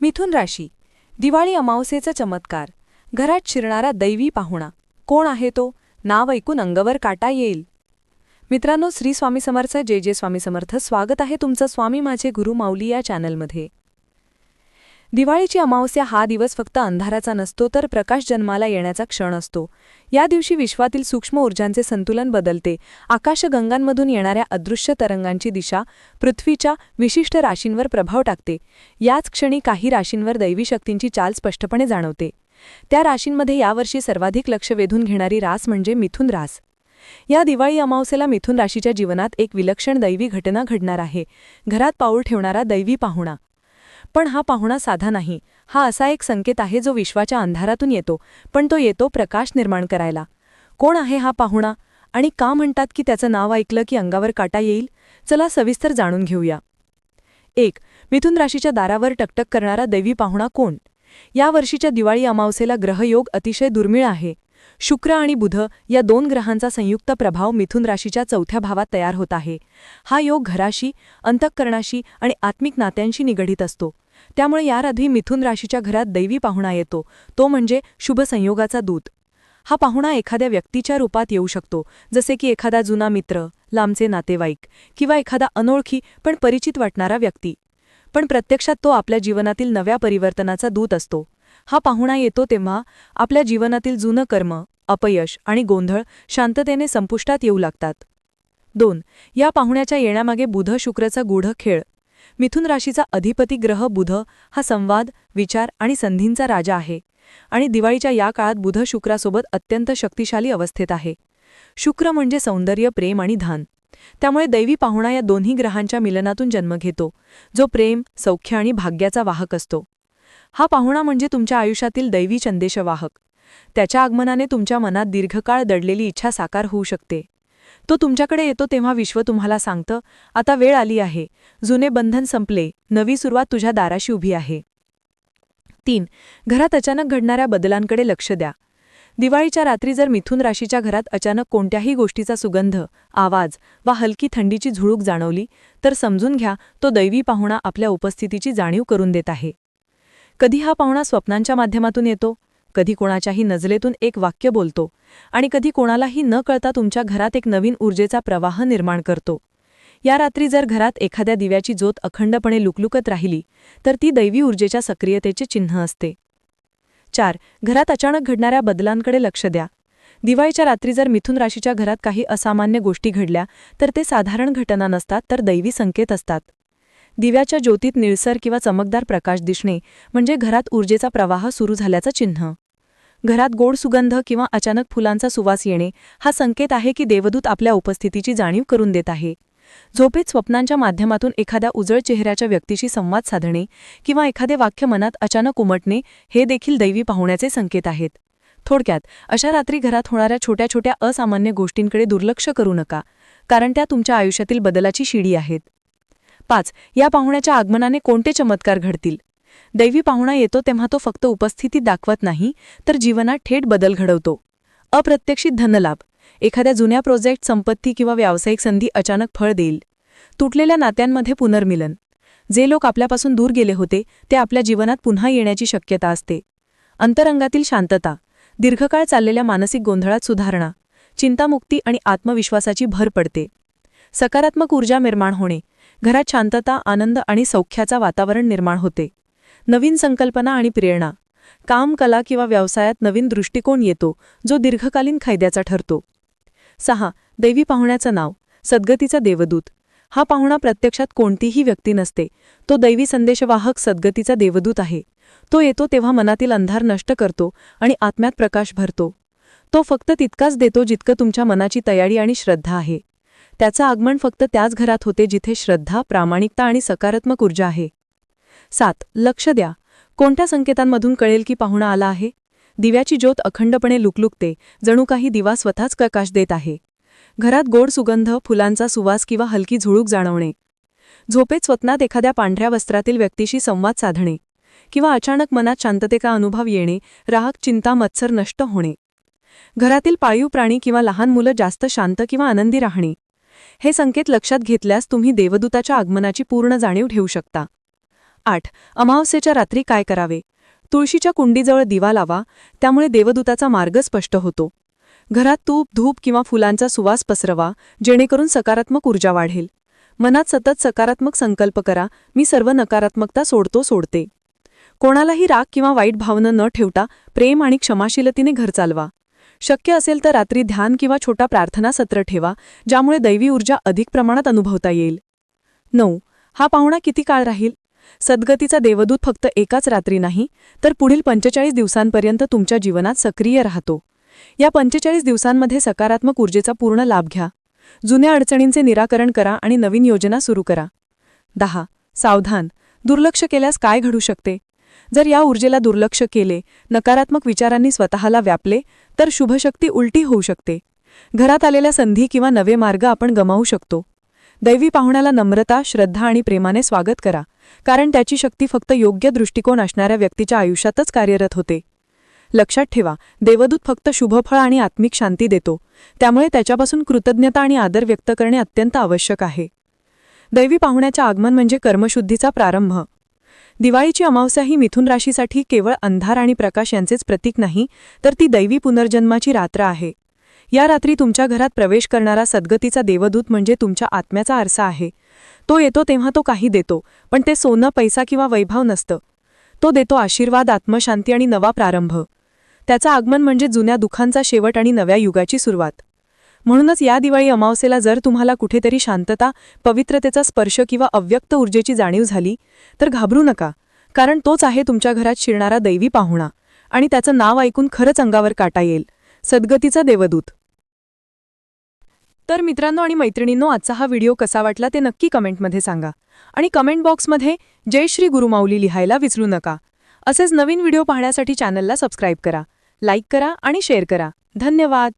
मिथुन राशी दिवाळी अमावसेचा चमत्कार घरात शिरणारा दैवी पाहुणा कोण आहे तो? नाव ऐकून अंगवर काटा येईल. मित्रांनो श्री स्वामी समर्थ जे जे स्वामी समर्थ स्वागत आहे तुमचं स्वामी माझे गुरु माऊली या चॅनलमध्ये दिवाळीची अमावस्या हा दिवस फक्त अंधाराचा नसतो तर प्रकाश जन्माला येण्याचा क्षण असतो. या दिवशी विश्वातील सूक्ष्म ऊर्जांचे संतुलन बदलते. आकाशगंगांमधून येणाऱ्या अदृश्य तरंगांची दिशा पृथ्वीच्या विशिष्ट राशींवर प्रभाव टाकते. याच क्षणी काही राशींवर दैवी शक्तींची चाल स्पष्टपणे जाणवते. त्या राशींमध्ये यावर्षी सर्वाधिक लक्ष वेधून घेणारी रास म्हणजे मिथुन रास. या दिवाळी अमावस्येला मिथुन राशीच्या जीवनात एक विलक्षण दैवी घटना घडणार आहे. घरात पाऊल ठेवणारा दैवी पाहुणा. पण हा पाहुणा साधा नाही. हा असा एक संकेत आहे जो विश्वाच्या अंधारातून येतो पण तो येतो प्रकाश निर्माण करायला. कोण आहे हा पाहुणा? आणि का म्हणतात की त्याचं नाव ऐकलं की अंगावर काटा येईल? चला सविस्तर जाणून घेऊया. एक मिथुन राशीच्या दारावर टकटक करणारा दैवी पाहुणा कोण? या वर्षीच्या दिवाळी अमावसेला ग्रहयोग अतिशय दुर्मिळ आहे. शुक्र आणि बुध या दोन ग्रहांचा संयुक्त प्रभाव मिथुन राशीच्या चौथ्या भावात तयार होत आहे. हा योग घराशी अंतःकरणाशी आणि आत्मिक नात्यांशी निगडीत असतो. त्यामुळे याआधी मिथुन राशीच्या घरात दैवी पाहुणा येतो. तो म्हणजे शुभ संयोगाचा दूत. हा पाहुणा एखाद्या व्यक्तीच्या रूपात येऊ शकतो जसे की एखादा जुना मित्र लांबचे नातेवाईक किंवा एखादा अनोळखी पण परिचित वाटणारा व्यक्ती. पण प्रत्यक्षात तो आपल्या जीवनातील नव्या परिवर्तनाचा दूत असतो. हा पाहुणा येतो तेव्हा आपल्या जीवनातील जुनं कर्म अपयश आणि गोंधळ शांततेने संपुष्टात येऊ लागतात. दोन या पाहुण्याच्या येण्यामागे बुध शुक्रचा गूढ खेळ. मिथुन राशीचा अधिपती ग्रह बुध हा संवाद विचार आणि संधींचा राजा आहे आणि दिवाळीच्या या काळात बुध शुक्रासोबत अत्यंत शक्तिशाली अवस्थेत आहे. शुक्र म्हणजे सौंदर्य प्रेम आणि धान. त्यामुळे दैवी पाहुणा या दोन्ही ग्रहांच्या मिलनातून जन्म घेतो जो प्रेम सौख्य आणि भाग्याचा वाहक असतो. हा पाहुणा म्हणजे तुमच्या आयुष्यातील दैवी चंदेशवाहक त्याच्या आगमनाने तुमच्या मनात दीर्घकाळ दडलेली इच्छा साकार होऊ शकते. तो तुमच्याकडे येतो तेव्हा विश्व तुम्हाला सांगतं आता वेळ आली आहे. जुने बंधन संपले. नवी सुरुवात तुझ्या दाराशी उभी आहे. तीन घरात अचानक घडणाऱ्या बदलांकडे लक्ष द्या. दिवाळीच्या रात्री जर मिथुन राशीच्या घरात अचानक कोणत्याही गोष्टीचा सुगंध आवाज वा हलकी थंडीची झुळूक जाणवली तर समजून घ्या तो दैवी पाहुणा आपल्या उपस्थितीची जाणीव करून देत आहे. कधी हा पाहुणा स्वप्नांच्या माध्यमातून येतो कधी कोणाच्याही नजलेतून एक वाक्य बोलतो आणि कधी कोणालाही न कळता तुमच्या घरात एक नवीन ऊर्जेचा प्रवाह निर्माण करतो. या रात्री जर घरात एखाद्या दिव्याची ज्योत अखंडपणे लुकलुकत राहिली तर ती दैवी ऊर्जेच्या सक्रियतेचे चिन्ह असते. चार घरात अचानक घडणाऱ्या बदलांकडे लक्ष द्या. दिवाळीच्या रात्री जर मिथुन राशीच्या घरात काही असामान्य गोष्टी घडल्या तर ते साधारण घटना नसतात तर दैवी संकेत असतात. दिव्याच्या ज्योतीत निळसर किंवा चमकदार प्रकाश दिसणे म्हणजे घरात ऊर्जेचा प्रवाह सुरू झाल्याचं चिन्ह. घरात गोड सुगंध किंवा अचानक फुलांचा सुवास येणे हा संकेत आहे की देवदूत आपल्या उपस्थितीची जाणीव करून देत आहे. झोपेत स्वप्नांच्या माध्यमातून एखाद्या उजळ चेहऱ्याच्या व्यक्तीशी संवाद साधणे किंवा एखादे वाक्य मनात अचानक उमटणे हे देखील दैवी पाहुण्याचे संकेत आहेत. थोडक्यात अशा रात्री घरात होणाऱ्या छोट्या छोट्या असामान्य गोष्टींकडे दुर्लक्ष करू नका कारण त्या तुमच्या आयुष्यातील बदलाची शिडी आहेत. पाच या पाहुण्याच्या आगमनाने कोणते चमत्कार घडतील? दैवी पाहुणा येतो तेव्हा तो फक्त उपस्थिती दाखवत नाही तर जीवनात थेट बदल घडवतो. अप्रत्यक्षित धनलाभ. एखाद्या जुन्या प्रोजेक्ट संपत्ती किंवा व्यावसायिक संधी अचानक फळ देईल. तुटलेल्या नात्यांमध्ये पुनर्मिलन. जे लोक आपल्यापासून दूर गेले होते ते आपल्या जीवनात पुन्हा येण्याची शक्यता असते. अंतरंगातील शांतता. दीर्घकाळ चाललेल्या मानसिक गोंधळात सुधारणा. चिंतामुक्ती आणि आत्मविश्वासाची भर पडते. सकारात्मक ऊर्जा निर्माण होणे. घरात शांतता आनंद आणि सौख्याचा वातावरण निर्माण होते. नवीन संकल्पना आणि प्रेरणा. काम कला किंवा व्यवसायात नवीन दृष्टिकोन येतो जो दीर्घकालीन फायद्याचा ठरतो. सहा. दैवी पाहुण्याचं नाव. सद्गतीचा देवदूत. हा पाहुणा प्रत्यक्षात कोणतीही व्यक्ती नसते. तो दैवी संदेशवाहक सद्गतीचा देवदूत आहे. तो येतो तेव्हा मनातील अंधार नष्ट करतो आणि आत्म्यात प्रकाश भरतो. तो फक्त तितकाच देतो जितकं तुमच्या मनाची तयारी आणि श्रद्धा आहे. त्याचं आगमन फक्त त्याच घरात होते जिथे श्रद्धा प्रामाणिकता आणि सकारात्मक ऊर्जा आहे. सात लक्ष द्या. कोणत्या संकेतांमधून कळेल की पाहुणा आला आहे? दिव्याची ज्योत अखंडपणे लुकलुकते. जणू काही दिवा स्वतःच प्रकाश देत आहे. घरात गोड सुगंध फुलांचा सुवास किंवा हलकी झुळूक जाणवणे. झोपेत स्वप्नात एखाद्या पांढऱ्या वस्त्रातील व्यक्तीशी संवाद साधणे. किंवा अचानक मनात शांततेचा अनुभव येणे राहक चिंता मत्सर नष्ट होणे. घरातील पाळीव प्राणी किंवा लहान मुलं जास्त शांत किंवा आनंदी राहणे. हे संकेत लक्षात घेतल्यास तुम्ही देवदूताच्या आगमनाची पूर्ण जाणीव ठेवू शकता. आठ. अमावस्येच्या रात्री काय करावे? तुळशीच्या कुंडीजवळ दिवा लावा त्यामुळे देवदूताचा मार्ग स्पष्ट होतो. घरात तूप धूप किंवा फुलांचा सुवास पसरवा जेणेकरून सकारात्मक ऊर्जा वाढेल. मनात सतत सकारात्मक संकल्प करा मी सर्व नकारात्मकता सोडतो सोडते. कोणालाही राग किंवा वाईट भावना न ठेवता प्रेम आणि क्षमाशीलतेने घर चालवा. शक्य असेल तर रात्री ध्यान किंवा छोटा प्रार्थना सत्र ठेवा ज्यामुळे दैवी ऊर्जा अधिक प्रमाणात अनुभवता येईल. नऊ. हा पाहुणा किती काळ राहील? सद्गतीचा देवदूत फक्त एकाच रात्री नाही तर पुढील पंचेचाळीस दिवसांपर्यंत तुमच्या जीवनात सक्रिय राहतो. या पंचेचाळीस दिवसांमध्ये सकारात्मक ऊर्जेचा पूर्ण लाभ घ्या. जुन्या अडचणींचे निराकरण करा आणि नवीन योजना सुरू करा. दहा. सावधान. दुर्लक्ष केल्यास काय घडू शकते? जर या ऊर्जेला दुर्लक्ष केले नकारात्मक विचारांनी स्वतःला व्यापले तर शुभशक्ती उलटी होऊ शकते. घरात आलेल्या संधी किंवा नवे मार्ग आपण गमावू शकतो. दैवी पाहुण्याला नम्रता श्रद्धा आणि प्रेमाने स्वागत करा कारण त्याची शक्ती फक्त योग्य दृष्टिकोन असणाऱ्या व्यक्तीच्या आयुष्यातच कार्यरत होते. लक्षात ठेवा देवदूत फक्त शुभफळ आणि आत्मिक शांती देतो त्यामुळे त्याच्यापासून कृतज्ञता आणि आदर व्यक्त करणे अत्यंत आवश्यक आहे. दैवी पाहुण्याचे आगमन म्हणजे कर्मशुद्धीचा प्रारंभ. दिवाळीची अमावस्या ही मिथुन राशीसाठी केवळ अंधार आणि प्रकाश यांचेच प्रतीक नाही तर ती दैवी पुनर्जन्माची रात्र आहे. या रात्री तुमच्या घरात प्रवेश करणारा सद्गतीचा देवदूत म्हणजे तुमच्या आत्म्याचा आरसा आहे. तो येतो तेव्हा तो काही देतो पण ते सोनं पैसा किंवा वैभव नसतं. तो देतो आशीर्वाद आत्मशांती आणि नवा प्रारंभ. त्याचं आगमन म्हणजे जुन्या दुःखांचा शेवट आणि नव्या युगाची सुरुवात. म्हणूनच या दिवाळी अमावस्येला जर तुम्हाला कुठेतरी शांतता पवित्रतेचा स्पर्श किंवा अव्यक्त ऊर्जेची जाणीव झाली तर घाबरू नका कारण तोच आहे तुमच्या घरात शिरणारा दैवी पाहुणा आणि त्याचं नाव ऐकून खरंच अंगावर काटा येईल. सद्गतीचा देवदूत. तर मित्रांनो आणि मैत्रिणींनो आजचा हा व्हिडिओ कसा वाटला ते नक्की कमेंटमध्ये सांगा. आणि कमेंट बॉक्समध्ये जय श्री गुरुमाऊली लिहायला विसरू नका. असेच नवीन व्हिडिओ पाहण्यासाठी चॅनलला सबस्क्राईब करा लाईक करा आणि शेअर करा. धन्यवाद!